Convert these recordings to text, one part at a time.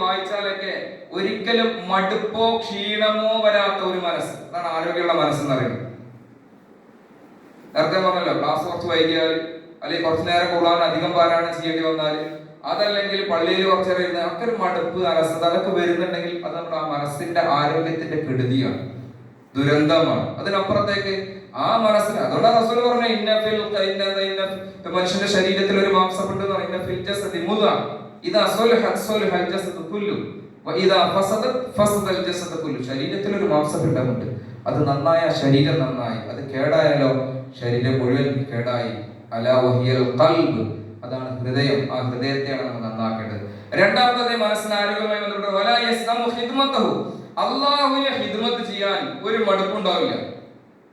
വായിച്ചാലൊക്കെ ഒരിക്കലും മടുപ്പോ ക്ഷീണമോ വരാത്ത ഒരു മനസ്സ്. അതാണ് ആരോഗ്യമുള്ള മനസ്സെന്ന് പറയുന്നത്. നേരത്തെ പറഞ്ഞല്ലോ ക്ലാസ് കുറച്ച് വൈകിയാൽ അല്ലെങ്കിൽ കുറച്ച് നേരം കൂടാൻ അധികം പാരായണം ചെയ്യേണ്ടി വന്നാൽ അതല്ലെങ്കിൽ പള്ളിയിൽ കുറച്ച് ഇരുന്ന് ഒക്കെ ഒരു മടുപ്പ് അലസത അതൊക്കെ വരുന്നുണ്ടെങ്കിൽ അത് നമ്മുടെ ആ മനസ്സിന്റെ ആരോഗ്യത്തിന്റെ കെടുതിയാണ്. ദുരന്തമാണ്. അതിനപ്പുറത്തേക്ക് ആ മനസ്സിന് അതുകൊണ്ടാണ് റസൂൽ പറഞ്ഞ ഇന്ന ഫിൽ ഇന്ന ഇന്ന മനുഷ്യന്റെ ശരീരത്തിൽ ഒരു മാംസപ്പെട്ടു പറയുന്ന ജസദി മുദ ഇത് അസോൽ ഹസോൽ ഹൽ കുല്ലു കുല്ലു. ശരീരത്തിൽ ഒരു മാംസപിണ്ഡമുണ്ട് അത് നന്നായ ശരീരം നന്നായി അത് കേടായാലോ? ശരീരം മുഴുവൻ കേടായി. അലാ വഹിയൽ ഖൽബ്. അതാണ് ഹൃദയം. ആ ഹൃദയത്തെയാണ് നമ്മൾ നന്നാക്കേണ്ടത്. രണ്ടാമത്തെ മനസ്സിന് ആരോഗ്യമായി ബന്ധപ്പെട്ട് അള്ളാഹുവിനെ ഹിദ്മത്ത് ചെയ്യാൻ ഒരു മടുപ്പുണ്ടാവില്ല.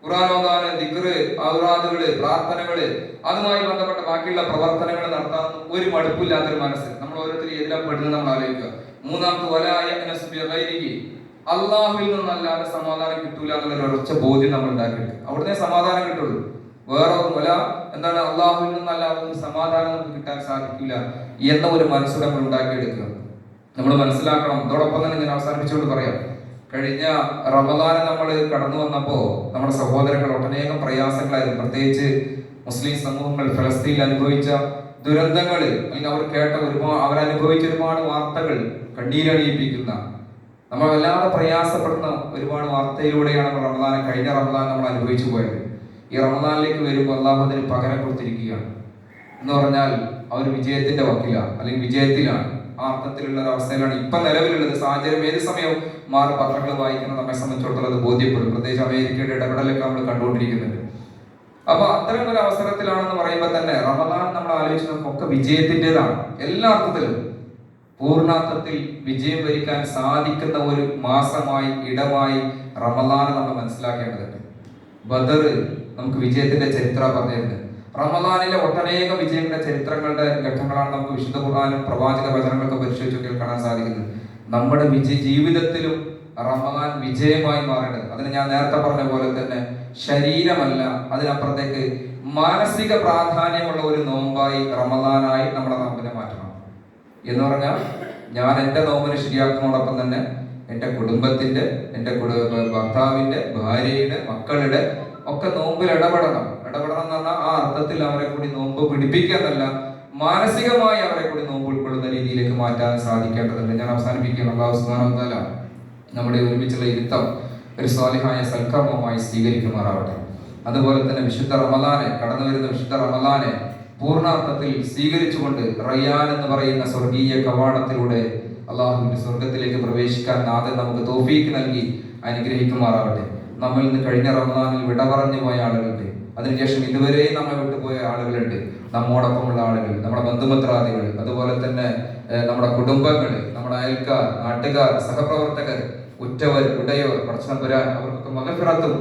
ഖുറാനോദാന ദിക്റ് ഔറാദുകൾ പ്രാർത്ഥനകൾ അതുമായി ബന്ധപ്പെട്ട ബാക്കിയുള്ള പ്രവർത്തനങ്ങൾ നടത്താൻ ഒരു മടുപ്പില്ലാത്തൊരു മനസ്സ്. നമ്മൾ ഓരോരുത്തരും എല്ലാം പെടുന്നത് നമ്മൾ ആലോചിക്കുക. മൂന്നാമത്തെ വലായ അള്ളാഹുവിൽ നിന്നല്ലാതെ സമാധാനം കിട്ടൂല എന്നുള്ള ഉറച്ച ബോധ്യം നമ്മൾ ഉണ്ടാക്കിയിട്ട് അവിടുന്ന് സമാധാനം കിട്ടുള്ളൂ. വേറെ ഒന്നുമല്ല എന്താണ് അള്ളാഹുവിൽ നിന്നല്ലാതെ സമാധാനം നമുക്ക് കിട്ടാൻ സാധിക്കില്ല എന്ന ഒരു മനസ്സ് നമ്മൾ ഉണ്ടാക്കിയെടുക്കുക. നമ്മൾ മനസ്സിലാക്കണം. അതോടൊപ്പം തന്നെ ഞാൻ അവസാനിപ്പിച്ചുകൊണ്ട് പറയാം. കഴിഞ്ഞ റമദാന് നമ്മൾ കടന്നു വന്നപ്പോൾ നമ്മുടെ സഹോദരങ്ങൾ ഒട്ടനേകം പ്രയാസങ്ങളായിരുന്നു. പ്രത്യേകിച്ച് മുസ്ലിം സമൂഹങ്ങൾ ഫലസ്തീനിൽ അനുഭവിച്ച ദുരന്തങ്ങൾ അല്ലെങ്കിൽ അവർ കേട്ട ഒരുപാട് അവരനുഭവിച്ച ഒരുപാട് വാർത്തകൾ കണ്ണീരണിയിപ്പിക്കുന്ന നമ്മൾ വല്ലാതെ പ്രയാസപ്പെടുന്ന ഒരുപാട് വാർത്തയിലൂടെയാണ് നമ്മൾ റമദാനെ കഴിഞ്ഞ റമദാൻ നമ്മൾ അനുഭവിച്ചു പോയത്. ഈ റമദാനിലേക്ക് വരുമ്പോൾ അള്ളാഹുദിന് പകരം കൊടുത്തിരിക്കുകയാണ്. എന്ന് പറഞ്ഞാൽ അവർ വിജയത്തിന്റെ വക്കിലാണ് അല്ലെങ്കിൽ വിജയത്തിലാണ്. ആ അർത്ഥത്തിലുള്ള ഒരു അവസ്ഥയിലാണ് ഇപ്പൊ നിലവിലുള്ളത്. സാഹചര്യം ഏത് സമയവും മാറി പത്രങ്ങൾ വായിക്കുന്ന നമ്മെ സംബന്ധിച്ചിടത്തോളം അത് ബോധ്യപ്പെടും. പ്രത്യേകിച്ച് അമേരിക്കയുടെ ഇടപെടലൊക്കെ നമ്മൾ കണ്ടുകൊണ്ടിരിക്കുന്നുണ്ട്. അപ്പൊ അത്തരം ഒരു അവസരത്തിലാണെന്ന് പറയുമ്പോൾ തന്നെ റമദാൻ നമ്മൾ ആലോചിച്ച് നമുക്കൊക്കെ വിജയത്തിന്റെതാണ്. എല്ലാ അർത്ഥത്തിലും. പൂർണാർത്ഥത്തിൽ വിജയം വരിക്കാൻ സാധിക്കുന്ന ഒരു മാസമായി ഇടമായി റമദാനെ നമ്മൾ മനസ്സിലാക്കേണ്ടതുണ്ട്. ബദർ നമുക്ക് വിജയത്തിന്റെ ചരിത്ര പറഞ്ഞിരുന്നത് റമദാനിലെ ഒട്ടനേകം വിജയങ്ങളുടെ ചരിത്രങ്ങളുടെ ഘട്ടങ്ങളാണ് നമുക്ക് വിശുദ്ധ ഖുർആാനും പ്രവാചക വചനങ്ങളൊക്കെ പരിശോധിച്ചൊക്കെ കാണാൻ സാധിക്കുന്നത്. നമ്മുടെ വിജയ ജീവിതത്തിലും റമദാൻ വിജയമായി മാറേണ്ടത്. അതിന് ഞാൻ നേരത്തെ പറഞ്ഞ പോലെ തന്നെ ശരീരമല്ല അതിനപ്പുറത്തേക്ക് മാനസിക പ്രാധാന്യമുള്ള ഒരു നോമ്പായി റമദാനായി നമ്മുടെ നോമ്പിനെ മാറ്റണം. എന്ന് പറഞ്ഞാൽ ഞാൻ എന്റെ നോമ്പിനെ ശരിയാക്കുന്നതോടൊപ്പം തന്നെ എന്റെ കുടുംബത്തിന്റെ എന്റെ കുടു- ഭർത്താവിന്റെ ഭാര്യയുടെ മക്കളുടെ ഒക്കെ നോമ്പിൽ ഇടപെടണം. ഇടപെടണം എന്ന് പറഞ്ഞാൽ ആ അർത്ഥത്തിൽ അവരെ കൂടി നോമ്പ് പിടിപ്പിക്കാന്നല്ല മാനസികമായി അവരെ കൂടി നോമ്പ് ഉൾക്കൊള്ളുന്ന രീതിയിലേക്ക് മാറ്റാൻ സാധിക്കേണ്ടതുണ്ട്. ഞാൻ അവസാനിപ്പിക്കുകയാണ്. അള്ളാഹു തആല നമ്മുടെ ഒരുമിച്ചുള്ള ഇരുത്തം ഒരു സ്വാലിഹായ സൽക്കർമ്മമായി സ്വീകരിക്കുമാറാവട്ടെ. അതുപോലെ തന്നെ വിശുദ്ധ റമലാനെ കടന്നു വരുന്ന വിശുദ്ധ റമലാനെ പൂർണാർത്ഥത്തിൽ സ്വീകരിച്ചുകൊണ്ട് റയ്യാൻ എന്ന് പറയുന്ന സ്വർഗീയ കവാടത്തിലൂടെ അള്ളാഹുവിന്റെ സ്വർഗത്തിലേക്ക് പ്രവേശിക്കാൻ നാഥൻ നമുക്ക് തോഫീക്ക് നൽകി അനുഗ്രഹിക്കുമാറാവട്ടെ. നമ്മൾ ഇന്ന് കഴിഞ്ഞ റമദാനിൽ വിട പറഞ്ഞു പോയ ആളുകളുണ്ട് അതിനുശേഷം ഇതുവരെ നമ്മെ വിട്ടുപോയ ആളുകളുണ്ട്. നമ്മോടൊപ്പമുള്ള ആളുകൾ നമ്മുടെ ബന്ധുമിത്രാദികൾ അതുപോലെ തന്നെ നമ്മുടെ കുടുംബങ്ങൾ നമ്മുടെ അയൽക്കാർ നാട്ടുകാർ സഹപ്രവർത്തകർ ഉറ്റവർ ഉടയവർ പ്രശ്നം വരാൻ അവർക്കൊക്കെ മകഫിറത്തും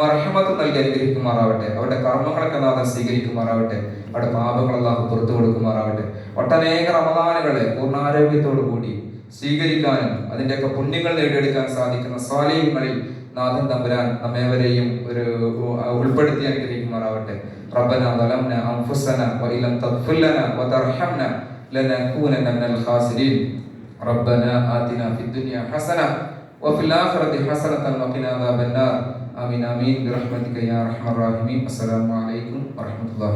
മർഹമത്തും നൽകി അനുഗ്രഹിക്കുമാറാവട്ടെ. അവരുടെ കർമ്മങ്ങളൊക്കെ നാഥൻ സ്വീകരിക്കുമാറാവട്ടെ. അവരുടെ പാപങ്ങൾ അല്ലാഹു പുറത്തു കൊടുക്കുമാറാവട്ടെ. ഒട്ടനേക റമദാനുകളെ പൂർണാരോഗ്യത്തോടു കൂടി സ്വീകരിക്കാനും അതിന്റെയൊക്കെ പുണ്യങ്ങൾ നേടിയെടുക്കാൻ സാധിക്കുന്ന സ്വാലയങ്ങളിൽ നാഥൻ തമ്പുരാൻ നമ്മേവരെയും ഒരു ഉൾപ്പെടുത്തി അനുഗ്രഹിക്കുമാറാവട്ടെ റബ്ബന ظلمنا أنفسنا وإن لم تغفر لنا وترحمنا لنكونن من الخاسرين ربنا آتنا في الدنيا حسنة وفي الآخرة حسنة وقنا عذاب النار آمين آمين برحمتك يا أرحم الراحمين السلام عليكم ورحمة الله